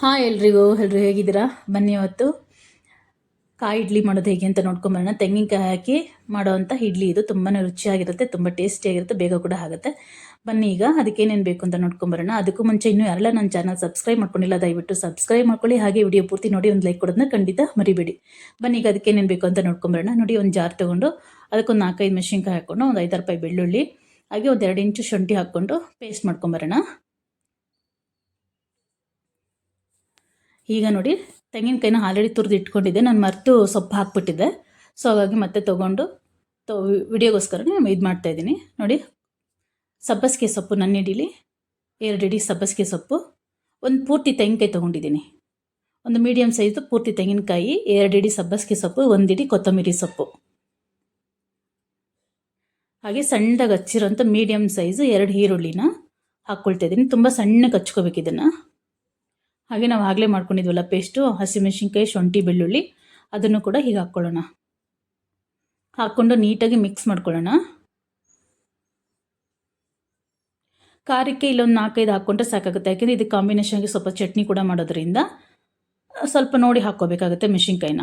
Hi ಎಲ್ರಿಗೂ ಎಲ್ಲರೂ ಹೇಗಿದ್ದೀರಾ? ಬನ್ನಿ ಅವತ್ತು ಕಾಯಿ ಇಡ್ಲಿ ಮಾಡೋದು ಹೇಗೆ ಅಂತ ನೋಡ್ಕೊಂಬರೋಣ. ತೆಂಗಿನಕಾಯಿ ಹಾಕಿ ಮಾಡೋವಂಥ ಇಡ್ಲಿ ಇದು. ತುಂಬಾ ರುಚಿಯಾಗಿರುತ್ತೆ, ತುಂಬ ಟೇಸ್ಟಿಯಾಗಿರುತ್ತೆ, ಬೇಗ ಕೂಡ ಆಗುತ್ತೆ. ಬನ್ನಿ ಈಗ ಅದಕ್ಕೆ ಏನೇನು ಬೇಕು ಅಂತ ನೋಡ್ಕೊಂಬರೋಣ. ಅದಕ್ಕೂ ಮುಂಚೆ ಇನ್ನೂ ಯಾರೆಲ್ಲ ನನ್ನ ಚಾನಲ್ ಸಬ್ಸ್ಕ್ರೈಬ್ ಮಾಡ್ಕೊಂಡಿಲ್ಲ, ದಯವಿಟ್ಟು ಸಬ್ಸ್ಕ್ರೈಬ್ ಮಾಡ್ಕೊಳ್ಳಿ. ಹಾಗೆ ವಿಡಿಯೋ ಪೂರ್ತಿ ನೋಡಿ, ಒಂದು ಲೈಕ್ ಕೊಡೋದನ್ನ ಖಂಡಿತ ಮರಿಬೇಡಿ. ಬನ್ನಿ ಈಗ ಅದಕ್ಕೆ ಏನೇನು ಬೇಕು ಅಂತ ನೋಡ್ಕೊಂಬರೋಣ. ನೋಡಿ, ಒಂದು ಜಾರ್ ತೊಗೊಂಡು ಅದಕ್ಕೊಂದು ನಾಲ್ಕೈದು ಮೆಣಸಿನ್ಕಾಯಿ ಹಾಕ್ಕೊಂಡು ಒಂದು ಐದಾರು ರೂಪಾಯಿ ಬೆಳ್ಳುಳ್ಳಿ, ಹಾಗೆ ಒಂದು ಎರಡು ಇಂಚು ಶುಂಠಿ ಹಾಕ್ಕೊಂಡು ಪೇಸ್ಟ್ ಮಾಡ್ಕೊಂಬರೋಣ. ಈಗ ನೋಡಿ, ತೆಂಗಿನಕಾಯಿನ ಆಲ್ರೆಡಿ ತುರಿದು ಇಟ್ಕೊಂಡಿದ್ದೆ. ನಾನು ಮರೆತು ಸೊಪ್ಪು ಹಾಕ್ಬಿಟ್ಟಿದ್ದೆ. ಸೊ ಹಾಗಾಗಿ ಮತ್ತೆ ತೊಗೊಂಡು ತೊ, ವಿಡಿಯೋಗೋಸ್ಕರ ಇದು ಮಾಡ್ತಾಯಿದ್ದೀನಿ ನೋಡಿ, ಸಬ್ಬಸಿಗೆ ಸೊಪ್ಪು ನನ್ನ ಇಡೀಲಿ ಎರಡು ಹಿಡಿ ಸಬ್ಬಸಿಗೆ ಸೊಪ್ಪು. ಒಂದು ಪೂರ್ತಿ ತೆಂಗಿನಕಾಯಿ ತೊಗೊಂಡಿದ್ದೀನಿ. ಒಂದು ಮೀಡಿಯಮ್ ಸೈಜು ಪೂರ್ತಿ ತೆಂಗಿನಕಾಯಿ, ಎರಡು ಹಿಡಿ ಸಬ್ಬಸಿಗೆ ಸೊಪ್ಪು, ಒಂದು ಹಿಡಿ ಕೊತ್ತಂಬರಿ ಸೊಪ್ಪು. ಹಾಗೆ ಸಣ್ಣದಾಗಿ ಹಚ್ಚಿರೋಂಥ ಮೀಡಿಯಮ್ ಸೈಜು ಎರಡು ಈರುಳ್ಳಿನ ಹಾಕ್ಕೊಳ್ತಾ ಇದ್ದೀನಿ. ತುಂಬ ಸಣ್ಣಗೆ ಹಚ್ಕೋಬೇಕು ಇದನ್ನು. ಹಾಗೆ ನಾವು ಆಗಲೇ ಮಾಡ್ಕೊಂಡಿದ್ವಲ್ಲ ಪೇಸ್ಟು ಹಸಿಮೆಣಸಿನ್ಕಾಯಿ ಶುಂಠಿ, ಬೆಳ್ಳುಳ್ಳಿ. ಅದನ್ನು ಕೂಡ ಹೀಗೆ ಹಾಕ್ಕೊಳ್ಳೋಣ. ಹಾಕ್ಕೊಂಡು ನೀಟಾಗಿ ಮಿಕ್ಸ್ ಮಾಡ್ಕೊಳ್ಳೋಣ. ಖಾರಕ್ಕೆ ಇಲ್ಲೊಂದು ನಾಲ್ಕೈದು ಹಾಕ್ಕೊಂಡ್ರೆ ಸಾಕಾಗುತ್ತೆ. ಯಾಕೆಂದರೆ ಇದು ಕಾಂಬಿನೇಷನ್ಗೆ ಸ್ವಲ್ಪ ಚಟ್ನಿ ಕೂಡ ಮಾಡೋದ್ರಿಂದ ಸ್ವಲ್ಪ ನೋಡಿ ಹಾಕ್ಕೋಬೇಕಾಗುತ್ತೆ ಮೆಣಸಿನ್ಕಾಯಿನ.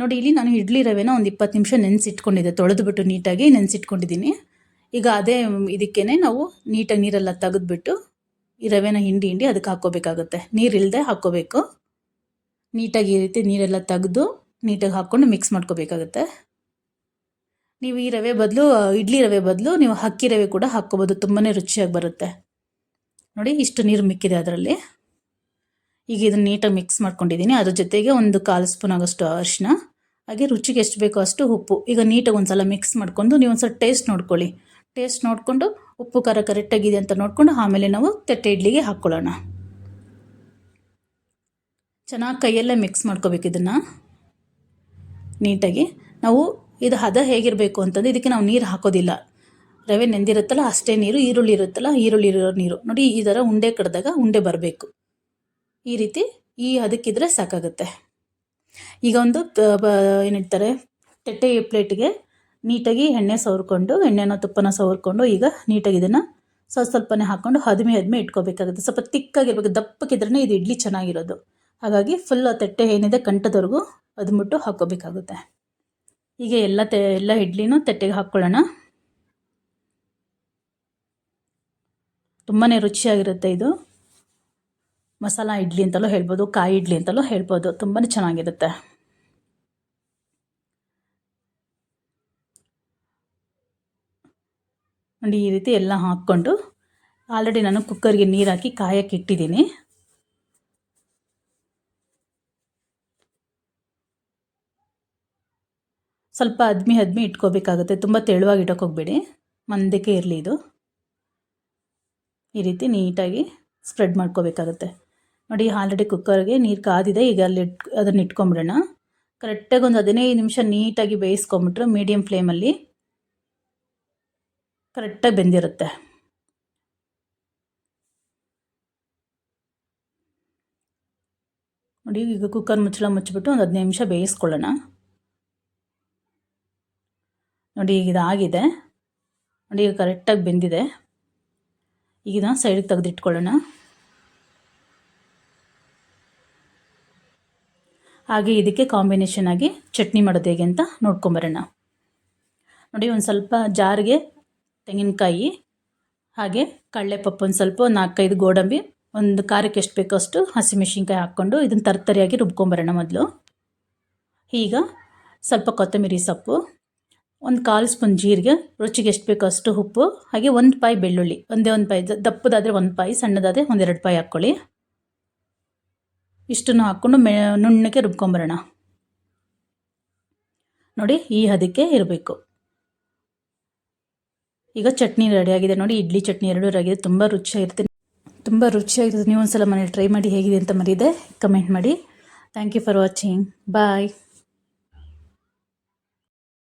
ನೋಡಿ, ಇಲ್ಲಿ ನಾನು ಇಡ್ಲಿ ರವೆನ ಒಂದು ಇಪ್ಪತ್ತು ನಿಮಿಷ ನೆನೆಸಿಟ್ಕೊಂಡಿದ್ದೆ. ತೊಳೆದುಬಿಟ್ಟು ನೀಟಾಗಿ ನೆನೆಸಿಟ್ಕೊಂಡಿದ್ದೀನಿ. ಈಗ ಅದೇ ಇದಕ್ಕೇ ನಾವು ನೀಟಾಗಿ ನೀರೆಲ್ಲ ತೆಗೆದ್ಬಿಟ್ಟು ಈ ರವೆನ ಹಿಂಡಿ ಹಿಂಡಿ ಅದಕ್ಕೆ ಹಾಕ್ಕೋಬೇಕಾಗುತ್ತೆ. ನೀರಿಲ್ಲದೆ ಹಾಕ್ಕೋಬೇಕು. ನೀಟಾಗಿ ಈ ರೀತಿ ನೀರೆಲ್ಲ ತೆಗೆದು ನೀಟಾಗಿ ಹಾಕ್ಕೊಂಡು ಮಿಕ್ಸ್ ಮಾಡ್ಕೋಬೇಕಾಗುತ್ತೆ. ನೀವು ಈ ರವೆ ಬದಲು, ಇಡ್ಲಿ ರವೆ ಬದಲು, ನೀವು ಅಕ್ಕಿ ರವೆ ಕೂಡ ಹಾಕ್ಕೋಬೋದು. ತುಂಬಾ ರುಚಿಯಾಗಿ ಬರುತ್ತೆ. ನೋಡಿ, ಇಷ್ಟು ನೀರು ಮಿಕ್ಕಿದೆ ಅದರಲ್ಲಿ. ಈಗ ಇದನ್ನು ನೀಟಾಗಿ ಮಿಕ್ಸ್ ಮಾಡ್ಕೊಂಡಿದ್ದೀನಿ. ಅದ್ರ ಜೊತೆಗೆ ಒಂದು ಕಾಲು ಸ್ಪೂನ್ ಆಗೋಷ್ಟು ಅರಿಶಿನ. ಹಾಗೆ ರುಚಿಗೆ ಎಷ್ಟು ಬೇಕೋ ಅಷ್ಟು ಉಪ್ಪು. ಈಗ ನೀಟಾಗಿ ಒಂದು ಸಲ ಮಿಕ್ಸ್ ಮಾಡ್ಕೊಂಡು ನೀವು ಒಂದು ಸಲ ಟೇಸ್ಟ್ ನೋಡ್ಕೊಳ್ಳಿ. ಟೇಸ್ಟ್ ನೋಡಿಕೊಂಡು ಉಪ್ಪು ಖಾರ ಕರೆಕ್ಟಾಗಿದೆ ಅಂತ ನೋಡಿಕೊಂಡು ಆಮೇಲೆ ನಾವು ತಟ್ಟೆ ಇಡ್ಲಿಗೆ ಹಾಕ್ಕೊಳ್ಳೋಣ. ಚೆನ್ನಾಗಿ ಕೈಯಲ್ಲೇ ಮಿಕ್ಸ್ ಮಾಡ್ಕೋಬೇಕು ಇದನ್ನು. ನೀಟಾಗಿ. ನಾವು ಇದು ಹದ ಹೇಗಿರಬೇಕು ಅಂತಂದರೆ ಇದಕ್ಕೆ ನಾವು ನೀರು ಹಾಕೋದಿಲ್ಲ. ರವೆ ನೆಂದಿರುತ್ತಲ್ಲ ಅಷ್ಟೇ ನೀರು, ಈರುಳ್ಳಿ ಇರುತ್ತಲ್ಲ ಈರುಳ್ಳಿ ಇರೋ ನೀರು. ನೋಡಿ ಈ ಥರ ಉಂಡೆ ಕಡ್ದಾಗ ಉಂಡೆ ಬರಬೇಕು. ಈ ರೀತಿ ಈ ಹದಕ್ಕಿದ್ರೆ ಸಾಕಾಗುತ್ತೆ. ಈಗ ಒಂದು ಏನಿಡ್ತಾರೆ ತಟ್ಟೆ ಪ್ಲೇಟ್ಗೆ ನೀಟಾಗಿ ಎಣ್ಣೆ ಸವರ್ಕೊಂಡು, ಎಣ್ಣೆನ ತುಪ್ಪನ ಸವರ್ಕೊಂಡು, ಈಗ ನೀಟಾಗಿ ಇದನ್ನು ಸ್ವಲ್ಪ ಸ್ವಲ್ಪನೇ ಹಾಕ್ಕೊಂಡು ಹದಿಮೆ ಹದಿಮೆ ಇಟ್ಕೋಬೇಕಾಗುತ್ತೆ. ಸ್ವಲ್ಪ ತಿಕ್ಕಾಗಿರ್ಬೇಕು. ದಪ್ಪಕ್ಕಿದ್ರೇ ಇದು ಇಡ್ಲಿ ಚೆನ್ನಾಗಿರೋದು. ಹಾಗಾಗಿ ಫುಲ್ ತಟ್ಟೆ ಏನಿದೆ ಕಂಠದವರೆಗೂ ಅದ್ಬಿಟ್ಟು ಹಾಕ್ಕೋಬೇಕಾಗುತ್ತೆ. ಈಗ ಎಲ್ಲ ತೆ, ಎಲ್ಲ ಇಡ್ಲಿನೂ ತಟ್ಟೆಗೆ ಹಾಕ್ಕೊಳ್ಳೋಣ. ತುಂಬಾ ರುಚಿಯಾಗಿರುತ್ತೆ ಇದು. ಮಸಾಲ ಇಡ್ಲಿ ಅಂತಲೂ ಹೇಳ್ಬೋದು, ಕಾಯಿ ಇಡ್ಲಿ ಅಂತಲೂ ಹೇಳ್ಬೋದು. ತುಂಬಾ ಚೆನ್ನಾಗಿರುತ್ತೆ. ನೋಡಿ, ಈ ರೀತಿ ಎಲ್ಲ ಹಾಕ್ಕೊಂಡು ಆಲ್ರೆಡಿ ನಾನು ಕುಕ್ಕರ್ಗೆ ನೀರು ಹಾಕಿ ಕಾಯಕ್ಕೆ ಇಟ್ಟಿದ್ದೀನಿ. ಸ್ವಲ್ಪ ಅದ್ಮಿ ಅದ್ಮಿ ಇಟ್ಕೋಬೇಕಾಗುತ್ತೆ. ತುಂಬ ತೆಳುವಾಗಿ ಇಡೋಕೆ ಹೋಗಬೇಡಿ. ಮಂದಕ್ಕೆ ಇರಲಿ ಇದು. ಈ ರೀತಿ ನೀಟಾಗಿ ಸ್ಪ್ರೆಡ್ ಮಾಡ್ಕೋಬೇಕಾಗುತ್ತೆ. ನೋಡಿ, ಆಲ್ರೆಡಿ ಕುಕ್ಕರ್ಗೆ ನೀರು ಕಾದಿದೆ. ಈಗ ಅಲ್ಲಿ ಅದನ್ನು ಇಟ್ಕೊಂಬಿಡೋಣ ಕರೆಕ್ಟಾಗಿ ಒಂದು ಹದಿನೈದು ನಿಮಿಷ ನೀಟಾಗಿ ಬೇಯಿಸ್ಕೊಂಬಿಟ್ರು ಮೀಡಿಯಮ್ ಫ್ಲೇಮಲ್ಲಿ ಕರೆಕ್ಟಾಗಿ ಬೆಂದಿರುತ್ತೆ. ನೋಡಿ, ಈಗ ಕುಕ್ಕರ್ ಮುಚ್ಚಳ ಮುಚ್ಚಿಬಿಟ್ಟು ಒಂದು ಹದಿನೈದು ನಿಮಿಷ ಬೇಯಿಸ್ಕೊಳ್ಳೋಣ. ನೋಡಿ, ಈಗ ಇದಾಗಿದೆ. ನೋಡಿ, ಈಗ ಕರೆಕ್ಟಾಗಿ ಬೆಂದಿದೆ. ಈಗ ಇದನ್ನು ಸೈಡಿಗೆ ತೆಗೆದಿಟ್ಕೊಳ್ಳೋಣ. ಹಾಗೆ ಇದಕ್ಕೆ ಕಾಂಬಿನೇಷನ್ ಆಗಿ ಚಟ್ನಿ ಮಾಡೋದು ಹೇಗೆ ಅಂತ ನೋಡ್ಕೊಂಬರೋಣ. ನೋಡಿ, ಒಂದು ಸ್ವಲ್ಪ ಜಾರಿಗೆ ತೆಂಗಿನಕಾಯಿ, ಹಾಗೆ ಕಡಲೆಪಪ್ಪು ಒಂದು ಸ್ವಲ್ಪ ನಾಲ್ಕೈದು ಗೋಡಂಬಿ, ಒಂದು ಖಾರಕ್ಕೆ ಎಷ್ಟು ಬೇಕೋ ಅಷ್ಟು ಹಸಿಮೆಣ್ಸಿನ್ಕಾಯಿ ಹಾಕ್ಕೊಂಡು ಇದನ್ನು ತರ್ತರಿಯಾಗಿ ರುಬ್ಕೊಂಬರೋಣ ಮೊದಲು. ಈಗ ಸ್ವಲ್ಪ ಕೊತ್ತಂಬರಿ ಸೊಪ್ಪು, ಒಂದು ಕಾಲು ಸ್ಪೂನ್ ಜೀರಿಗೆ, ರುಚಿಗೆ ಎಷ್ಟು ಬೇಕೋ ಅಷ್ಟು ಉಪ್ಪು, ಹಾಗೆ ಒಂದು ಪಾಯಿ ಬೆಳ್ಳುಳ್ಳಿ, ಒಂದೇ ಒಂದು ಪಾಯಿ, ದಪ್ಪದಾದರೆ ಒಂದು ಪಾಯಿ, ಸಣ್ಣದಾದರೆ ಒಂದೆರಡು ಪಾಯಿ ಹಾಕ್ಕೊಳ್ಳಿ. ಇಷ್ಟನ್ನು ಹಾಕ್ಕೊಂಡು ಮೆ ನುಣ್ಣಗೆ ರುಬ್ಕೊಂಬರೋಣ. ನೋಡಿ ಈ ಹದಕ್ಕೆ ಇರಬೇಕು. ಈಗ ಚಟ್ನಿ ರೆಡಿಯಾಗಿದೆ ನೋಡಿ, ಇಡ್ಲಿ ಚಟ್ನಿ ಎರಡು ರೆಡಿಯಾಗಿದೆ ತುಂಬ ರುಚಿಯಾಗಿರುತ್ತೆ. ತುಂಬ ರುಚಿಯಾಗಿರುತ್ತೆ. ನೀವು ಒಂದ್ಸಲ ಮನೇಲಿ ಟ್ರೈ ಮಾಡಿ ಹೇಗಿದೆ ಅಂತ ಮರೀದೆ. ಕಮೆಂಟ್ ಮಾಡಿ. Thank you for watching bye